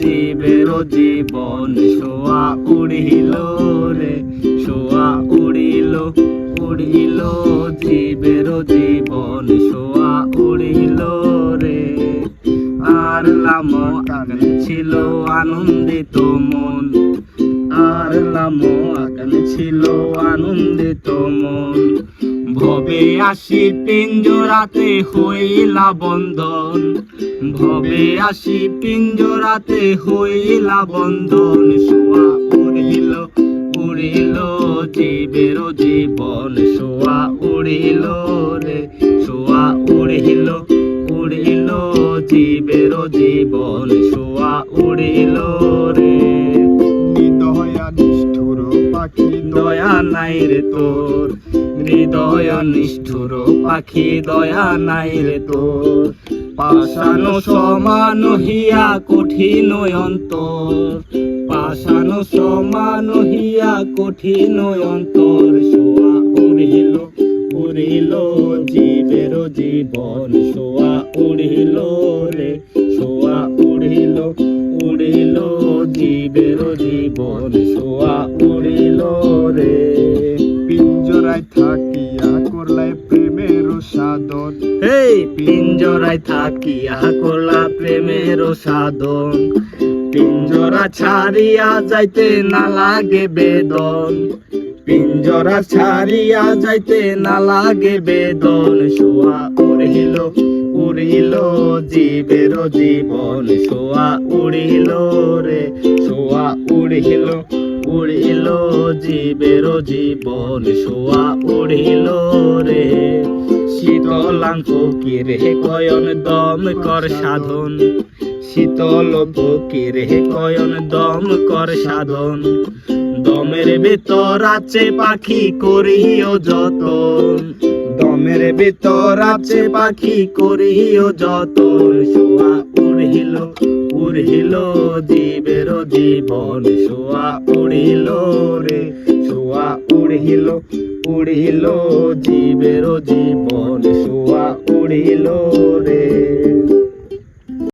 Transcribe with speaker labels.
Speaker 1: জীবের জীবন, শোয়া উড়িল রে, শোয়া উড়িল উড়িল জীবের জীবন, শোয়া উড়িল রে। আর লাম আগান ছিল আনন্দিত মন, আর লাম আগান ছিল আনন্দিত মন। ভবে আসি পিঞ্জরাতে হইলা বন্ধন ভবে আসি পিঞ্জরাতে হইলা বন্ধন শোয়া উড়িল উড়িল জীবের জীবন শোয়া উড়িল রে শোয়া উড়িল উড়িল জীবের জীবন শোয়া উড়িল রে।
Speaker 2: নিষ্ঠুর পাখি
Speaker 1: দয়া নাই রে তোর হৃদয় নিষ্ঠুর পাখি দয়া নাই রে তোর। পাশানো সমান হিয়া কঠিন অন্তর। পাশানো সমান হিয়া কঠিন অন্তর। শোয়া উড়িল উড়িল জীবের জীবন। শোয়া উড়িল রে, শোয়া উড়িল উড়িল জীবের জীবন। শোয়া উড়িল রে।
Speaker 2: পিঞ্জরায় থাকিয়া করলাই প্রেমের সাদর।
Speaker 1: এই পিঞ্জরায় থাকিয়া করলা প্রেমের সাধন। পিঞ্জরা ছাড়িয়া যাইতে না লাগে বেদন। পিঞ্জরা ছাড়িয়া যাইতে না লাগে বেদন। শোয়া উড়িল উড়িল জীবের জীবন। শোয়া উড়িল রে, শোয়া উড়িল উড়িল জীবের জীবন। শোয়া উড়িল রে। শীতলাঙ্ক কিরে কয়ন দম কর সাধন। শীতল ফকিরে কয়ন দম কর সাধন। দমের ভেতর আছে পাখি, করিও যতন। দমের ভেতর আছে পাখি, করিও যতন। শোয়া উড়িল উড়িল জীবের জীবন। শোয়া উড়িল রে, শোয়া উড়িল উড়িল জীবের জীবন। শোয়া উড়িল রে